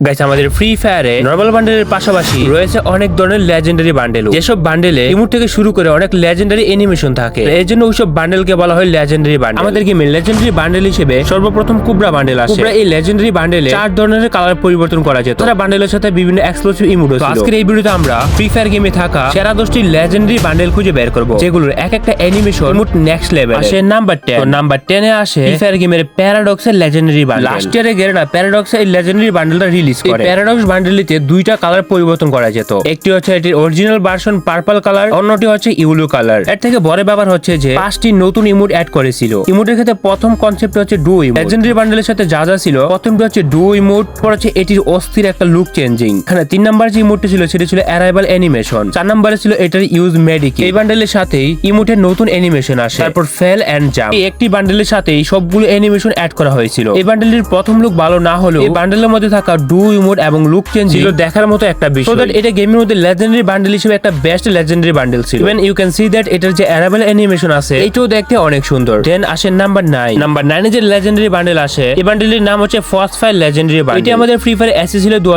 Guys আমাদের free ফায়ারে normal বান্ডেলের পাশাপাশি রয়েছে অনেক ধরনের লেজেন্ডারি বান্ডেল যেসব বান্ডেলে ইমোট থেকে শুরু করে অনেক লেজেন্ডারি অ্যানিমেশন থাকে। এর জন্য ওইসব বান্ডেলকে বলা হয় লেজেন্ডারি বান্ডেল আমাদের গেমে লেজেন্ডারি বান্ডেল হিসেবে সর্বপ্রথম কুবরা বান্ডেল আসে। কুবরা এই লেজেন্ডারি বান্ডেলে চার ধরনের কালার পরিবর্তন করা যেত। তারা বান্ডেলের সাথে বিভিন্ন এক্সক্লুসিভ ইমোট আজকের এই ভিডিওতে আমরা ফ্রি ফায়ার গেমে থাকা সেরা দশটি লেজেন্ডারি বান্ডেল খুঁজে বের করব যেগুলোর এক একটা অ্যানিমেশন ইমোট নেক্সট লেভেল আসে নাম্বার 10 নাম্বার 10 এ আসে ফ্রি ফায়ার গেমের প্যারাডক্সের লেজেন্ডারি বান্ডেল লাস্ট ইয়ারে গেরেনা প্যারাডক্স এই লেজেন্ডারি বান্ডেলটা রিলিজ করে। প্যারাডক্স বান্ডেলটিতে দুইটা কালার পরিবর্তন করা যেত। একটি হচ্ছে এটির অরিজিনাল ভার্সন পার্পল কালার অন্যটি হচ্ছে ইউলু কালারের থেকে বড় ব্যাপার হচ্ছে যে পাঁচটি নতুন ইমোট অ্যাড করেছিল। ইমোটের ক্ষেত্রে প্রথম কনসেপ্ট হচ্ছে ডু ইমোট লেজেন্ডারি বান্ডেলের সাথে যা যা ছিল প্রথমটি হচ্ছে ডু ইমোট পর হচ্ছে এটির অস্থির একটা লুক চেঞ্জিং এখানে তিন নাম্বার যে ইমোটটি ছিল সেটি ছিল অ্যারাইভাল অ্যানিমেশন চার নাম্বারে ছিল এটার ইউজ মেডিক এই বান্ডেলের সাথেই ইমোটের নতুন অ্যানিমেশন আসে। তারপর ফেল এন্ড জাম্প এই একটি বান্ডেলের সাথেই সবগুলো অ্যানিমেশন অ্যাড করা হয়েছিল। এই বান্ডেলের প্রথম লুক ভালো না হলেও এই বান্ডেলের মধ্যে থাকা ডু ইমোট এবং লুক চেঞ্জ ছিল দেখার মতো একটা বিষয়। So that এটা গেমের মধ্যে লেজেন্ডারি বান্ডেল হিসেবে একটা বেস্ট লেজেন্ডারি বান্ডেল ছিল। Even you can see that এটার যে অ্যারাইভাল অ্যানিমেশন আছে এটাও দেখতে অনেক সুন্দর। দেন আসে নাম্বার নাইন নাম্বার নাইনে যে লেজেন্ডারি বান্ডেল আসে এই বান্ডেলের নাম হচ্ছে ফার্স্ট ফায়ার লেজেন্ডারি বান্ডেল এটি আমাদের ফ্রি ফায়ার এসেছিল দু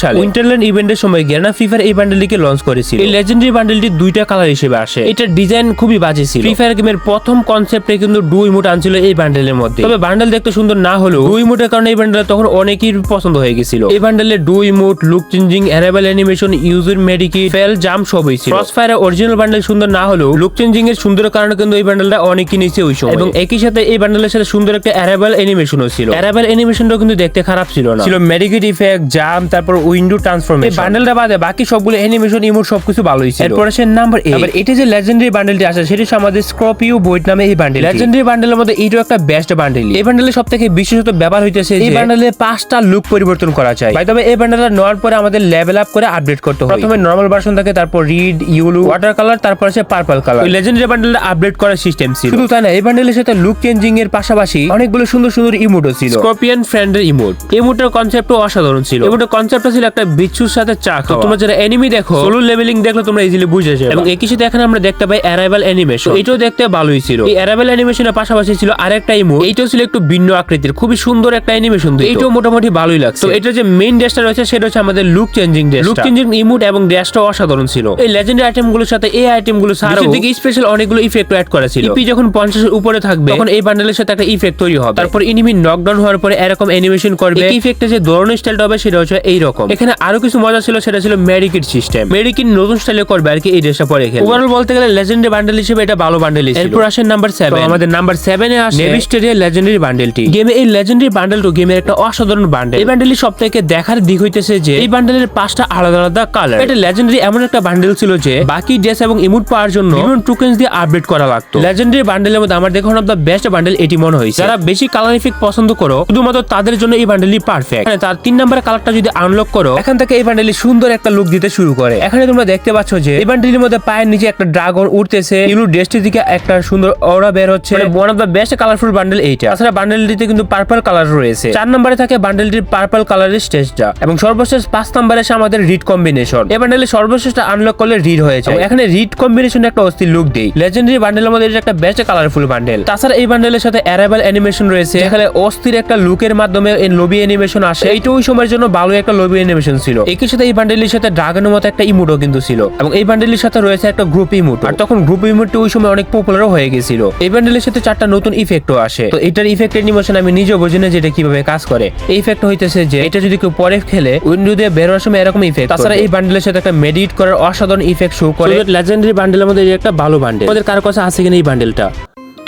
সালে। উইন্টারল্যান্ড ইভেন্টের সময় গেরানা ফ্রি ফায়ার এই বান্ডেলটিকে লঞ্চ করেছিল। এই লেজেন্ডারি বান্ডেলটি দুইটা কালার হিসেবে আসে। এটার ডিজাইন খুবই বাজে ছিল। ফ্রি ফায়ার গেমের প্রথম কনসেপ্টে কিন্তু ডু ইমোট আনছিল এই বান্ডেলের মধ্যে। তবে বান্ডেল দেখতে সুন্দর না হলেও ডু ইমোটের কারণে এই বান্ডেল তখন অনেকেই পছন্দ হয়ে গেছিল। এই বান্ডেলে duo emote look changing arrival animation user মেডিকি ফেল জাম সবই ছিল। ক্রস ফায়ার অরিজিনাল বান্ডেল সুন্দর না হলেও লুক চেঞ্জিং এর সুন্দর কারণে কিন্তু এই বান্ডেলটা অনেকই নিচে সময়। এবং একই সাথে এই বান্ডেলের সাথে সুন্দর একটা অ্যারাইভাল অ্যানিমেশনও ছিল। অ্যারাইভাল অ্যানিমেশনটাও কিন্তু দেখতে খারাপ ছিল না। ছিল মেডিকেট ইফেক্ট জাম তারপর উইন্ডো ট্রান্সফরমেশন এই বান্ডেলটা বাদে বাকি সবগুলো অ্যানিমেশন ইমোট সবকিছু ভালোই ছিল। এরপর আসে নাম্বার 8 আবার এটা যে লেজেন্ডারি বান্ডেলটি আছে সেটি আমাদের স্করপিও বইট নামে এই বান্ডেল লেজেন্ডারি বান্ডেলের মধ্যে এইটাও একটা বেস্ট বান্ডেল এই বান্ডেলের সবথেকে বিশেষত ব্যবহার হইতেছে এই বান্ডেলে পাঁচটা লুক পরিবর্তন করা যায়। ভাই তবে এই বান্ডেলটা নেওয়ার পরে আমাদের লেভেল আপ করে আপডেট করতে হবে। প্রথমে নরমাল ভার্সন থাকে তারপর রিড ইউলু ওয়াটার কালার তারপর আছে পার্পল কালার ওই লেজেন্ডারি বান্ডেলটা আপডেট করার সিস্টেম ছিল। শুধু তাই না এই বান্ডেলের সাথে লুক চেঞ্জিং এর পাশাপাশি অনেকগুলো সুন্দর সুন্দর ইমোটও ছিল। স্করপিয়ন ফ্রেন্ডের ইমোট ইমোটের কনসেপ্টও অসাধারণ ছিল। ইমোটের কনসেপ্টটা ছিল একটা বিচ্ছুর সাথে চা খাওয়া। তোমরা যারা এনিমি দেখো সোলো লেভেলিং দেখলে তোমরা ইজিলি বুঝে যাবে। এবং একই সাথে এখানে আমরা দেখতে পাই অ্যারাইভাল অ্যানিমেশন এটাও দেখতে ভালোই ছিল। এই অ্যারাইভাল অ্যানিমেশনের পাশাপাশি ছিল আরেকটা ইমোট এইটাও ছিল একটু ভিন্ন আকৃতির খুবই সুন্দর একটা অ্যানিমেশন এইটাও মোটামুটি ভালোই লাগছে। তো এটা যে মেইন ড্যাশটা রয়েছে সেটা হচ্ছে আমাদের look changing dash look changing emote এবং ড্যাশটা অসাধারণ ছিল। এই লেজেন্ডারি আইটেমগুলোর সাথে এই আইটেমগুলো ছাড়াও দিকে স্পেশাল অনেকগুলো ইফেক্ট অ্যাড করা ছিল। ইপি যখন পঞ্চাশের উপরে থাকবে তখন এই বান্ডেলের সাথে একটা ইফেক্ট তৈরি হবে। তারপর ইনিমি নকডাউন হওয়ার পরে এরকম অ্যানিমেশন করবে। ইফেক্টে যে দৌড়ানোর স্টাইলটা হবে সেটা হচ্ছে এই রকম এখানে আরও কিছু মজা ছিল সেটা ছিল মেডিকিট সিস্টেম মেডিকিট নতুন স্টাইলে করবে আর কি এই ড্রেসটা পরে খেলে ওভারঅল বলতে গেলে লেজেন্ডারি বান্ডেল হিসেবে এটা ভালো বান্ডেল এরপর আসেন নাম্বার সেভেন আমাদের নাম্বার সেভেন এ আসে নেভিস্টেরিয়া লেজেন্ডারি বান্ডেলটি গেমে এই লেজেন্ডারি বান্ডেলটা গেমের একটা অসাধারণ বান্ডেল এই বান্ডেলটি সব থেকে দেখার দিক হইতেছে যে এই বান্ডেলের পাঁচটা আলাদা আলাদা কালার এটা লেজেন্ডারি এমন একটা বান্ডেল ছিল যে বাকি ড্রেস এবং ইমুট পাওয়ার জন্য বিভিন্ন টোকেন্স দিয়ে আপডেট করা লাগতো। লেজেন্ডারি বান্ডেলের মধ্যে আমার দেখুন দ্য বেস্ট বান্ডেল এটি মনে হয়েছে। যারা বেশি কালার ইফেক্ট পছন্দ করো, শুধুমাত্র তাদের জন্য এই বান্ডেলই পারফেক্ট তার তিন নাম্বার কালারটা যদি আনলক করো, এখান থেকে এই বান্ডেলি সুন্দর একটা লুক দিতে শুরু করে। এখানে তোমরা দেখতে পাচ্ছ যে এই বান্ডেলের মধ্যে পায়ের নিচে একটা ড্রাগন উঠতেছে ইলু ড্রেসটির দিকে একটা সুন্দর অরা বের হচ্ছে। One of the best colourful bundle এইটা। তাছাড়া বান্ডেলটিতে কিন্তু পার্পল কালার রয়েছে। চার নম্বরে থাকে বান্ডেলটির পার্পল কালারের স্টেজটা। এবং সর্বশেষ পাঁচ নম্বরে আছে আমাদের রিড কম্বিনেশন। এই বান্ডেলের সর্বশেষটা আনলক করলে রিড হয়েছে এখানে রিড কম্বিনেশন একটা অস্থির লুক দেই। লেজেন্ডারি বান্ডেলের মধ্যে এটা একটা বেস্ট কালারফুল বান্ডেল তাছাড়া এই বান্ডেলের সাথে অ্যারাইভাল অ্যানিমেশন রয়েছে। এখানে অস্থির একটা লুকের মাধ্যমে এই লবি অ্যানিমেশন আসে। এইটা ওই সময়ের জন্য ভালো একটা লবি অ্যানিমেশন ছিল। একই সাথে এই বান্ডেলের সাথে ড্রাগনের মতো একটা ইমোটও কিন্তু ছিল। এবং এই বান্ডেলের সাথে রয়েছে একটা গ্রুপ ইমোট আর তখন গ্রুপ ইমোটটা ওই সময় অনেক পপুলারও হয়ে গেছিল। এই বান্ডেলের সাথে চারটা নতুন ইফেক্টও আসে। তো এটার ইফেক্ট অ্যানিমেশন আমি নিজেও বুঝি না যে এটা কীভাবে কাজ করে। এই ইফেক্ট হইতেছে যে এটা যদি কেউ পরে খেলে উইন্ডো দিয়ে বের সময় এরকম ইফেক্ট তাছাড়া এই বান্ডেলের সাথে একটা মেডিট করার অসাধারণ ইফেক্ট শো করে। লেজেন্ডারি বান্ডেলের মধ্যে একটা ভালো বান্ডেল আমাদের কারও কাছে আছে কিনা এই বান্ডেলটা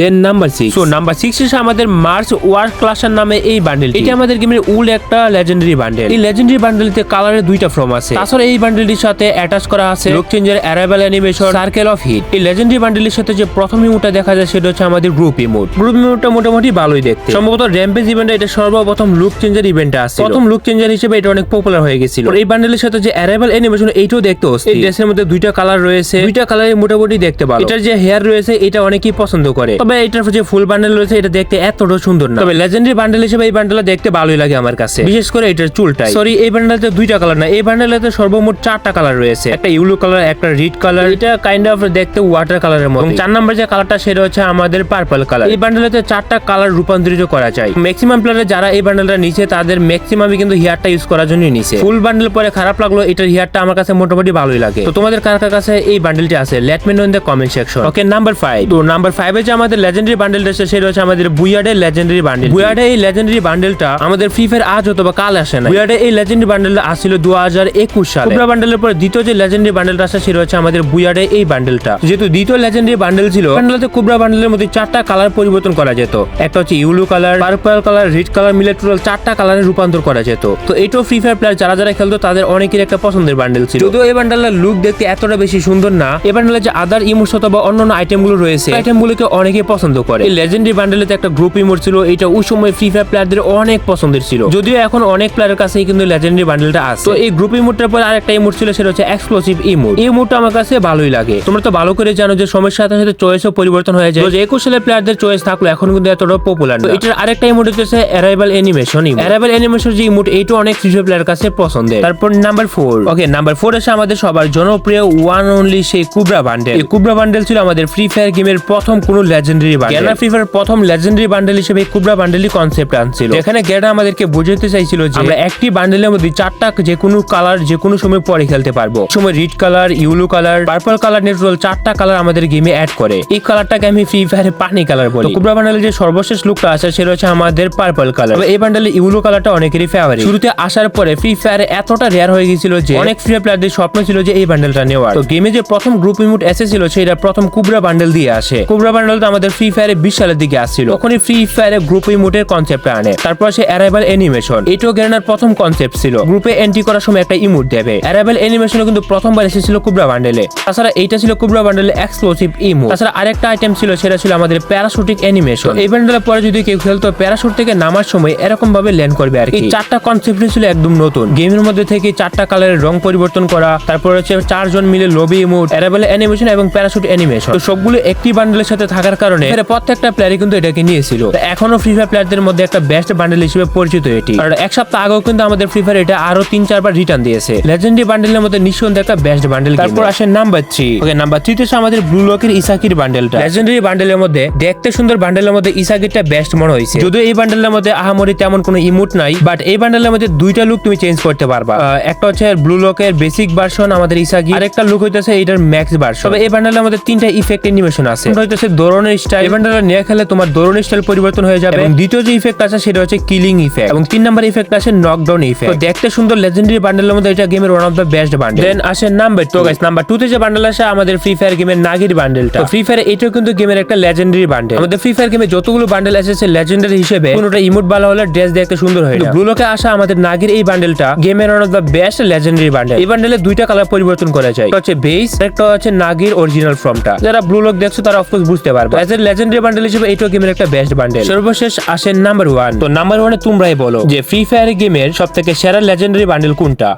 Then number six so number six এসে আমাদের মার্চ ওয়ার ক্লাসার নামে এই বান্ডেল এটি আমাদের গেমের উল একটা লেজেন্ডারি বান্ডেল এই লেজেন্ডারি বান্ডেলতে কালারের দুইটা ফর্ম আছে। তাছাড়া এই বান্ডেলটির সাথে অ্যাটাচ করা আছে লুক চেঞ্জের arrival animation circle of heat এই লেজেন্ডারি বান্ডেলের সাথে যে প্রথম ইমোটটা দেখা যায় সেটা হচ্ছে আমাদের গ্রুপ ইমোট গ্রুপ ইমোটটা মোটামুটি ভালোই দেখতে। সম্ভবত র্যাম্পেজ ইভেন্টে এটা সর্বপ্রথম লুক চেঞ্জের ইভেন্টে আসছে প্রথম লুক চেঞ্জার হিসেবে এটা অনেক পপুলার হয়ে গেছিল। এই বান্ডেলের সাথে যে অ্যারাইভাল অ্যানিমেশন এইটাও দেখতে এই ড্রেসের মধ্যে দুইটা কালার রয়েছে। দুইটা কালারে মোটামুটি দেখতে ভালো। এটার যে হেয়ার রয়েছে এটা অনেকেই পছন্দ করে। তবে এটার যে ফুল বান্ডেল রয়েছে এটা দেখতে এতটা সুন্দর না। তবে লেজেন্ডারি বান্ডেল হিসেবে এই বান্ডেলটা দেখতে ভালোই লাগে আমার কাছে। বিশেষ করে এটার চুলটাই। সরি এই বান্ডেলতে দুইটা কালার না। এই বান্ডেলতে সর্বমোট চারটা কালার রয়েছে। একটা ইউলো কালার একটা রেড কালার এটা কাইন্ড অফ দেখতে ওয়াটার কালারের মতো চার নাম্বার যে কালারটা সেটা হচ্ছে আমাদের পার্পল কালার এই বান্ডেলতে চারটা কালার রূপান্তরিত করা যায়। ম্যাক্সিমাম প্লেয়ারে যারা এই বান্ডেলটা নিচে তাদের ম্যাক্সিমামই কিন্তু হেয়ারটা ইউজ করার জন্য নিছে। ফুল বান্ডেল পরে খারাপ লাগল এটার হেয়ারটা আমার কাছে মোটামুটি ভালোই লাগে। তো তোমাদের কার কার কাছে এই বান্ডেলটি আছে? Let me know in the comment section okay number five তো নাম্বার ফাইভে যে আমাদের লেজেন্ডারি বান্ডেলটা সেটা হচ্ছে আমাদের বুয়ার্ডের লেজেন্ডারি বান্ডেল বুয়ার্ডে এই লেজেন্ডারি বান্ডেলটা আমাদের ফ্রি ফায়ার আজ অথবা কাল আসে না বুয়ার্ডে এই লেজেন্ডারি বান্ডেলটা আসছিল দু হাজার একুশ সালে। কুবরা বান্ডেলের পরে দ্বিতীয় যে লেজেন্ডারি বান্ডেলটা আসে সেটা হচ্ছে আমাদের বুয়ার্ডে এই বান্ডেলটা যেহেতু দ্বিতীয় লেজেন্ডারি বান্ডেল ছিল বান্ডেলতে কুবরা বান্ডেলের মধ্যে চারটা কালার পরিবর্তন করা যেত। একটা হচ্ছে yellow colour purple colour red colour মিলে টোটাল চারটা কালারে রূপান্তর করা যেত। তো এটাও ফ্রি ফায়ার প্লেয়ার যারা যারা খেলতো, তাদের অনেকের একটা পছন্দের বান্ডেল ছিল। যদিও এই বান্ডেলের লুক দেখতে এতটা বেশি সুন্দর না, এই বান্ডেলের যে আদার ইমোটস অথবা অন্যান্য আইটেমগুলো রয়েছে আইটেমগুলোকে অনেকে পছন্দ করে। এই লেজেন্ডারি বান্ডেলেতে একটা গ্রুপ ইমোট ছিল এটা ওই সময় ফ্রি ফায়ার প্লেয়ারদের অনেক পছন্দের ছিল। যদিও এখন অনেক প্লেয়ারের কাছেই কিন্তু লেজেন্ডারি বান্ডেলটা আছে। তো এই গ্রুপ ইমোটের পর আরেকটা ইমোট ছিল সেটা হচ্ছে এক্সক্লুসিভ ইমোট এই ইমোটটা আমার কাছে ভালোই লাগে। তোমরা তো ভালো করে জানো যে সময়ের সাথে সাথে চয়েসও পরিবর্তন হয়ে যায়। একুশ সালের প্লেয়ারদের চয়েস থাকল, এখন কিন্তু এতটা পপুলার না। এটার আরেকটা ইমোট হচ্ছে অ্যারাইভাল অ্যানিমেশন অ্যারাইভাল অ্যানিমেশন যে ইমোট এইটা অনেক ফ্রি ফায়ার প্লেয়ার কাছে পছন্দের। তারপর number four okay number four এসে আমাদের সবার জনপ্রিয় ওয়ান অনলি সেই কুবরা বান্ডেল এই কুবরা বান্ডেল ছিল আমাদের ফ্রি ফায়ার গেমের প্রথম কোন legendary bundle Garena free fire প্রথম লেজেন্ডারি বান্ডেল হিসেবে এই কুবরা বান্ডেলই কনসেপ্ট আনছিল। এখানে গেনা আমাদেরকে বুঝাতে চাইছিল যে আমরা একটি বান্ডেলের মধ্যে চারটা যে কোনো কালার যে কোনো সময় পরে খেলতে পারব। সময় red colour yellow colour purple colour neutral চারটা কালার আমাদের গেমে অ্যাড করে। এই কালারটাকে আমি ফ্রি ফায়ারে পানি কালার বলি। কুবরা বান্ডেলের যে সর্বশেষ লুকটা আছে সেটা হচ্ছে আমাদের পার্পল কালার এই বান্ডেলে ইউলো কালারটা অনেকেরই ফেভারিট শুরুতে আসার পরে ফ্রি ফায়ারে এতটা রেয়ার হয়ে গেছিল যে অনেক ফ্রি প্লেয়ারদের স্বপ্ন ছিল যে এই বান্ডেলটা নেওয়ার। তো গেমে যে প্রথম গ্রুপ ইমোট এসেছিল সেটা প্রথম কুবরা বান্ডেল দিয়ে আসে। কুবরা বান্ডেল আমাদের ফ্রি ফায়ারে বিশ সালের দিকে আসছিল। তখনই ফ্রি ফায়ারে গ্রুপ ইমোটের কনসেপ্ট আনে। তারপর সে অ্যারাইভাল অ্যানিমেশন এটাও গ্যানার প্রথম কনসেপ্ট ছিল। গ্রুপে এন্ট্রি করার সময় একটা ইমোট দেবে। অ্যারাইভাল অ্যানিমেশনও কিন্তু প্রথমবার এসেছিল কুবরা বান্ডেলে তাছাড়া এইটা ছিল কুবরা বান্ডেলে এক্সক্লুসিভ ইমোট তাছাড়া আরেকটা আইটেম ছিল, সেটা ছিল আমাদের প্যারাশুটিক অ্যানিমেশন এই বান্ডেলের পরে যদি কেউ খেলতো প্যারাশুট থেকে নামার সময় এরকম ভাবে ল্যান্ড করবে আর কি। এই চারটা কনসেপ্ট ছিল একদম নতুন। গেমের মধ্যে থেকে চারটা কালারের রং পরিবর্তন করা, তারপর হচ্ছে চারজন মিলে লবি ইমোট অ্যারাইভাল অ্যানিমেশন এবং প্যারাশুট অ্যানিমেশন সবগুলো একটি বান্ডেলের সাথে থাকার কারণে এর প্রত্যেকটা প্লেয়ারই কিন্তু এটাকে নিয়েছিল। তো এখনও ফ্রি ফায়ার প্লেয়ারদের মধ্যে একটা বেস্ট বান্ডেল হিসেবে পরিচিত এটি। আর এক সপ্তাহ আগেও কিন্তু আমাদের ফ্রি ফায়ার এটা আরও তিন চারবার রিটার্ন দিয়েছে। লেজেন্ডারি বান্ডেলের মধ্যে নিঃসন্দেহে একটা বেস্ট বান্ডেল তারপর আসে number three okay number three তে আমাদের ব্লু লকের ইসাকির বান্ডেলটা লেজেন্ডারি বান্ডেলের মধ্যে দেখতে সুন্দর বান্ডেলের মধ্যে ইসাকিরটা বেস্ট মনে হয়েছে। যদিও এই বান্ডেলের মধ্যে আহামরি তেমন কোনো ইমোট নাই বাট এই বান্ডেলের মধ্যে দুইটা লুক তুমি চেঞ্জ করতে পারবা। একটা হচ্ছে ব্লু লকের বেসিক ভার্সন আমাদের ইসাকি আরেকটা লুক হইতেছে এটার ম্যাক্স ভার্সন তবে এই বান্ডেলের মধ্যে তিনটা ইফেক্ট অ্যানিমেশন আছে। হইতেছে দৌড়নের স্টাইল বান্ডেলটা নিয়ে খেলে তোমার দৌড়নের স্টাইল পরিবর্তন হয়ে যাবে। এবং দ্বিতীয় যে ইফেক্ট আছে সেটা হচ্ছে কিলিং ইফেক্ট এবং তিন নাম্বার ইফেক্ট আছে নকডাউন ইফেক্ট তো দেখতে সুন্দর লেজেন্ডারি বান্ডেলের মধ্যে এটা গেমের one of the best bundle then আসে number two guys number two তে যে বান্ডেল আসে আমাদের ফ্রি ফায়ার গেমের নাগির বান্ডেলটা ফ্রি ফায়ার এটাও কিন্তু গেমের একটা লেজেন্ডারি বান্ডেল আমাদের ফ্রি ফায়ার গেমে যতগুলো বান্ডেল এসেছে লেজেন্ডারি হিসেবে কোনোটা ইমোট ভালো হলে ড্রেস দেখতে সুন্দর হয় ব্লু লোকে আসা আমাদের নাগির এই বান্ডেলটা গেমের one of the best legendary bundle এই বান্ডেলে দুইটা কালার পরিবর্তন করা যায়। হচ্ছে বেস একটা হচ্ছে নাগির অরিজিনাল ফর্মটা যারা ব্লু লোক দেখছ তারা অফকোর্স বুঝতে পারবে। এ লেজেন্ডারি বান্ডেল হিসেবে এটাও গেমের একটা বেস্ট বান্ডেল সর্বশেষ আসে নাম্বার ওয়ান তো নাম্বার ওয়ানে তোমরাই বলো যে ফ্রি ফায়ার গেমের সব থেকে সেরা লেজেন্ডারি বান্ডেল কোনটা?